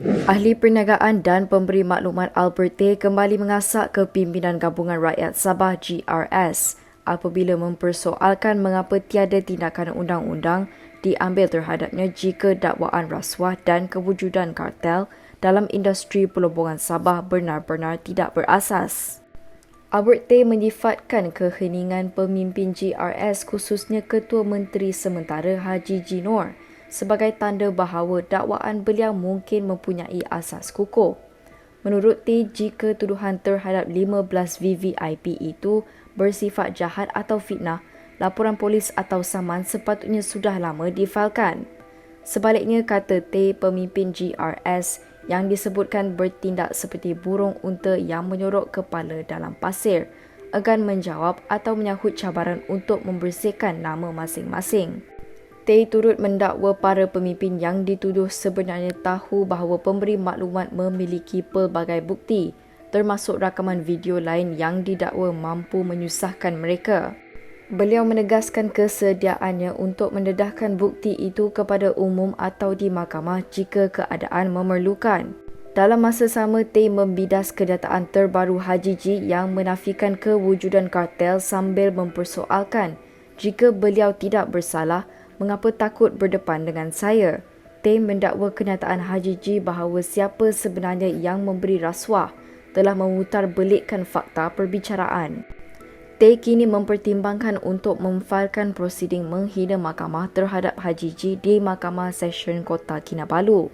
Ahli Perniagaan dan Pemberi Maklumat Albert Tay kembali mengasak ke Pimpinan Gabungan Rakyat Sabah GRS apabila mempersoalkan mengapa tiada tindakan undang-undang diambil terhadapnya jika dakwaan rasuah dan kewujudan kartel dalam industri pelobongan Sabah benar-benar tidak berasas. Albert Tay menyifatkan keheningan pemimpin GRS khususnya Ketua Menteri Sementara Haji Jinor sebagai tanda bahawa dakwaan beliau mungkin mempunyai asas kukuh. Menurut T, jika tuduhan terhadap 15 VVIP itu bersifat jahat atau fitnah, laporan polis atau saman sepatutnya sudah lama difailkan. Sebaliknya, kata T, pemimpin GRS yang disebutkan bertindak seperti burung unta yang menyorok kepala dalam pasir, akan menjawab atau menyahut cabaran untuk membersihkan nama masing-masing. Tay turut mendakwa para pemimpin yang dituduh sebenarnya tahu bahawa pemberi maklumat memiliki pelbagai bukti termasuk rakaman video lain yang didakwa mampu menyusahkan mereka. Beliau menegaskan kesediaannya untuk mendedahkan bukti itu kepada umum atau di mahkamah jika keadaan memerlukan. Dalam masa sama, Tay membidas kedataan terbaru Haji Ji yang menafikan kewujudan kartel sambil mempersoalkan jika beliau tidak bersalah mengapa takut berdepan dengan saya? Tim mendakwa kenyataan Haji Ji bahawa siapa sebenarnya yang memberi rasuah telah memutar belikkan fakta perbicaraan. Tay kini mempertimbangkan untuk memfailkan prosiding menghina mahkamah terhadap Haji Ji di Mahkamah Session Kota Kinabalu.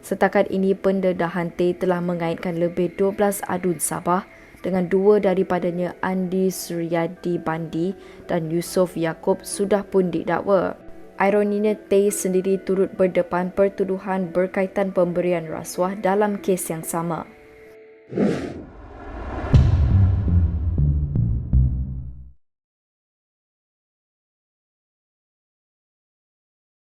Setakat ini, pendedahan Tay telah mengaitkan lebih 12 adun Sabah dengan dua daripadanya Andi Suryadi Bandi dan Yusof Yaakob sudah pun didakwa. Ironinya, Tay sendiri turut berdepan pertuduhan berkaitan pemberian rasuah dalam kes yang sama.